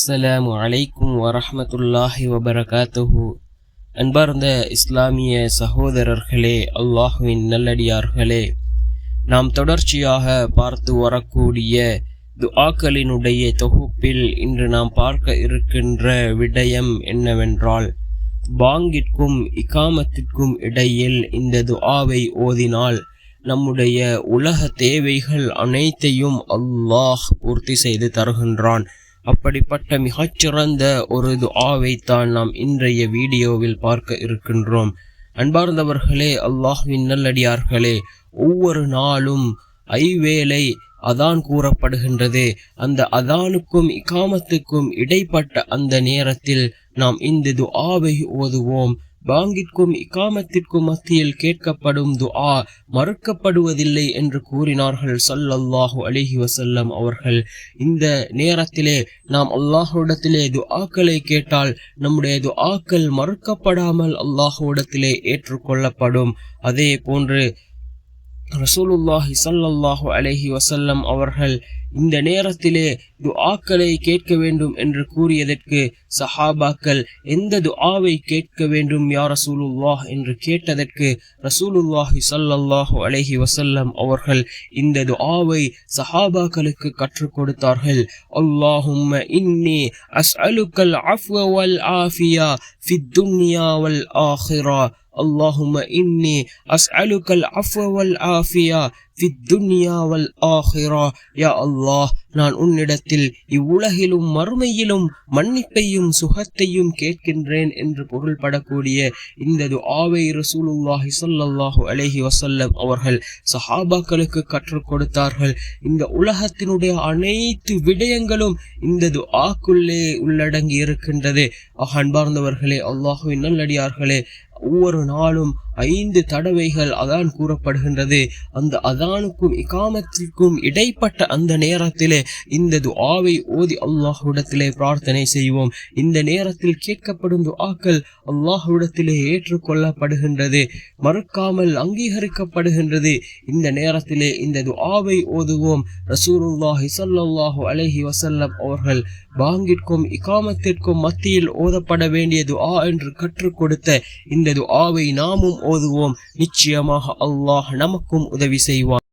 அஸ்ஸலாமு அலைக்கும் வரஹ்மத்துல்லாஹி வபரகாத்துஹு. அன்பார்ந்த இஸ்லாமிய சகோதரர்களே அல்லாஹுவின் நல்லடியார்களே நாம் தொடர்ச்சியாக பார்த்து வரக்கூடிய துஆக்களினுடைய தொகுப்பில் இன்று நாம் பார்க்க இருக்கின்ற விடயம் என்னவென்றால் பாங்கிற்கும் இகாமத்திற்கும் இடையில் இந்த துஆவை ஓதினால் நம்முடைய உலக தேவைகள் அனைத்தையும் அல்லாஹ் பூர்த்தி செய்து தருகின்றான். அப்படிப்பட்ட மிகச்சிறந்த ஒரு துஆவைத்தான் நாம் இன்றைய வீடியோவில் பார்க்க இருக்கின்றோம். அன்பார்ந்தவர்களே அல்லாஹ்வின் நல்லடியார்களே ஒவ்வொரு நாளும் ஐவேளை அதான் கூறப்படுகின்றது. அந்த அதானுக்கும் இகாமத்துக்கும் இடைப்பட்ட அந்த நேரத்தில் நாம் இந்த துஆவை ஓதுவோம். பாங்கிற்கும் இக்காமத்திற்கும் மத்தியில் கேட்கப்படும் துஆ மறுக்கப்படுவதில்லை என்று கூறினார்கள் சல்லல்லாஹு அலிஹி வசல்லம் அவர்கள். இந்த நேரத்திலே நாம் அல்லாஹுடத்திலே துஆக்களை கேட்டால் நம்முடைய துஆக்கள் மறுக்கப்படாமல் அல்லாஹுடத்திலே ஏற்றுக்கொள்ளப்படும். அதே போன்று ரசூலுல்லாஹி சல்லல்லாஹு அலஹி வசல்லம் அவர்கள் இந்த நேரத்திலே துஆக்களை கேட்க வேண்டும் என்று கூறியதற்கு சஹாபாக்கள் எந்த துஆவை கேட்க வேண்டும் யா ரசூலுல்லாஹ் என்று கேட்டதற்கு ரசூலுல்லாஹி சல்லல்லாஹு அலஹி வசல்லம் அவர்கள் இந்த துஆவை சஹாபாக்களுக்கு கற்றுக் கொடுத்தார்கள் அல்லாஹும்ம இன்னி அஸ்அலுக்கல் அஃப்வ வல் ஆஃபியா ஃபித் துன்யா வல் ஆஹிரா اللهم إني أسألك العفو والعافية في الدنيا والآخرة. يا الله. நான் உன்னிடத்தில் இவ்வுலகிலும் மறுமையிலும் மன்னிப்பையும் சுகத்தையும் கேட்கின்றேன் என்று பொருள்படக்கூடிய இந்த துஆவை ரசூலுல்லாஹி ஸல்லல்லாஹு அலஹி வசல்லம் அவர்கள் சஹாபாக்களுக்கு கற்றுக் கொடுத்தார்கள். இந்த உலகத்தினுடைய அனைத்து விடயங்களும் இந்த துஆக்குள்ளே உள்ளடங்கி இருக்கின்றது. அன்பார்ந்தவர்களே அல்லாஹுவின் நல்லடியார்களே ஒவ்வொரு நாளும் ஐந்து தடவைகள் அதான் கூறப்படுகின்றது. அந்த அதானுக்கும் இகாமத்திற்கும் இடைப்பட்ட அந்த நேரத்திலே இந்த துஆவை ஓதி அல்லாஹுடத்திலே பிரார்த்தனை செய்வோம். இந்த நேரத்தில் கேட்கப்படும் துஆக்கள் அல்லாஹுடத்திலே ஏற்றுக்கொள்ளப்படுகின்றது. மறுக்காமல் அங்கீகரிக்கப்படுகின்றது. இந்த நேரத்திலே இந்த துஆவை ஓதுவோம். ரசூலுல்லாஹி சல்லாஹூ அலஹி வசல்லம் அவர்கள் பாங்கிற்கும் இகாமத்திற்கும் மத்தியில் ஓதப்பட வேண்டிய துஆ என்று கற்றுக் கொடுத்த இந்த துஆவை நாமும் ஓதுவோம். நிச்சயமாக அல்லாஹ் நமக்கும் உதவி செய்வான்.